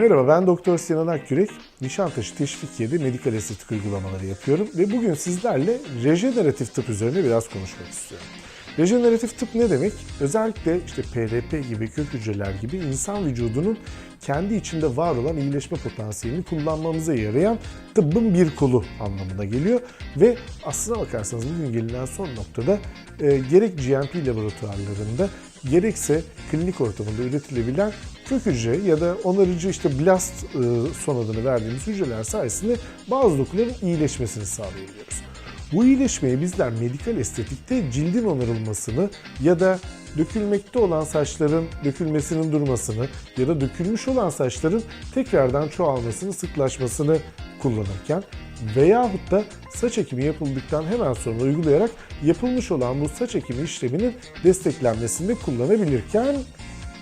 Merhaba ben Doktor Sinan Akgürek. Nişantaşı Teşvikiye'de medikal estetik uygulamaları yapıyorum ve bugün sizlerle rejeneratif tıp üzerine biraz konuşmak istiyorum. Rejeneratif tıp ne demek? Özellikle işte PRP gibi, kök hücreler gibi insan vücudunun kendi içinde var olan iyileşme potansiyelini kullanmamıza yarayan tıbbın bir kolu anlamına geliyor. Ve aslına bakarsanız bugün gelinen son noktada e, gerek GMP laboratuvarlarında gerekse klinik ortamında üretilebilen kök hücre ya da onarıcı işte blast e, son adını verdiğimiz hücreler sayesinde bazı dokuların iyileşmesini sağlayabiliyoruz. Bu iyileşmeyi bizler medikal estetikte cildin onarılmasını ya da dökülmekte olan saçların dökülmesinin durmasını ya da dökülmüş olan saçların tekrardan çoğalmasını, sıklaşmasını kullanırken veyahut da saç ekimi yapıldıktan hemen sonra uygulayarak yapılmış olan bu saç ekimi işleminin desteklenmesinde kullanabilirken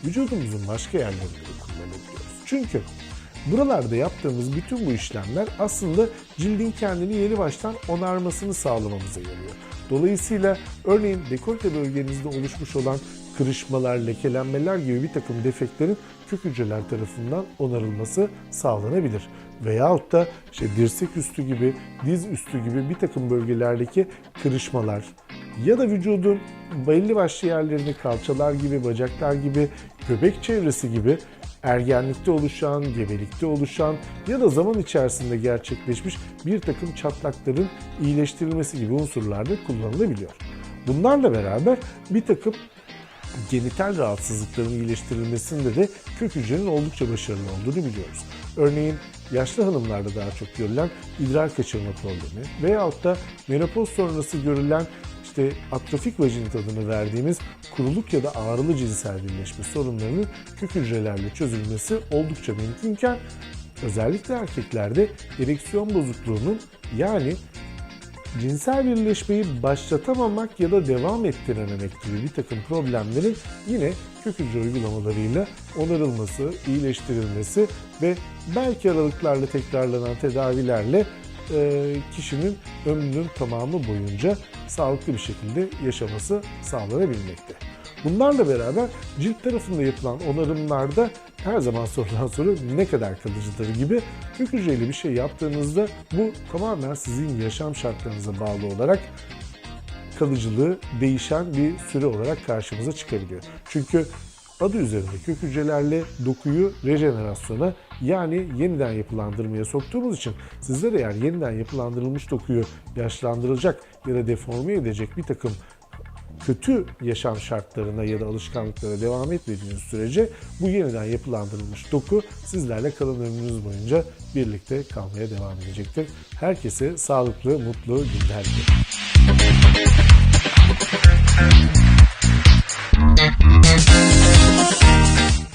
vücudumuzun başka yerlerinde de kullanabiliyoruz. Çünkü buralarda yaptığımız bütün bu işlemler aslında cildin kendini yeni baştan onarmasını sağlamamıza yarıyor. Dolayısıyla örneğin dekolte bölgenizde oluşmuş olan kırışmalar, lekelenmeler gibi bir takım defektlerin kök hücreler tarafından onarılması sağlanabilir. Veyahut da işte dirsek üstü gibi, diz üstü gibi bir takım bölgelerdeki kırışmalar ya da vücudun belli başlı yerlerini kalçalar gibi, bacaklar gibi, göbek çevresi gibi ergenlikte oluşan, gebelikte oluşan ya da zaman içerisinde gerçekleşmiş bir takım çatlakların iyileştirilmesi gibi unsurlarda kullanılabiliyor. Bunlarla beraber bir takım genital rahatsızlıkların iyileştirilmesinde de kök hücrenin oldukça başarılı olduğunu biliyoruz. Örneğin yaşlı hanımlarda daha çok görülen idrar kaçırma problemi veyahut da menopoz sonrası görülen işte atrofik vajinit adını verdiğimiz kuruluk ya da ağrılı cinsel birleşme sorunlarının kök hücrelerle çözülmesi oldukça mümkünken özellikle erkeklerde ereksiyon bozukluğunun yani cinsel birleşmeyi başlatamamak ya da devam ettirememek gibi bir takım problemlerin yine kök hücre uygulamalarıyla onarılması, iyileştirilmesi ve belki aralıklarla tekrarlanan tedavilerle kişinin ömrünün tamamı boyunca sağlıklı bir şekilde yaşaması sağlanabilmekte. Bunlarla beraber cilt tarafında yapılan onarımlarda her zaman sorulan soru ne kadar kalıcıdır gibi kök hücreyle bir şey yaptığınızda bu tamamen sizin yaşam şartlarınıza bağlı olarak kalıcılığı değişen bir süre olarak karşımıza çıkabiliyor. Çünkü adı üzerinde kök hücrelerle dokuyu rejenerasyona yani yeniden yapılandırmaya soktuğumuz için sizler eğer yeniden yapılandırılmış dokuyu yaşlandıracak ya da deforme edecek bir takım kötü yaşam şartlarına ya da alışkanlıklara devam etmediğiniz sürece bu yeniden yapılandırılmış doku sizlerle kalan ömrünüz boyunca birlikte kalmaya devam edecektir. Herkese sağlıklı, mutlu günler diliyorum.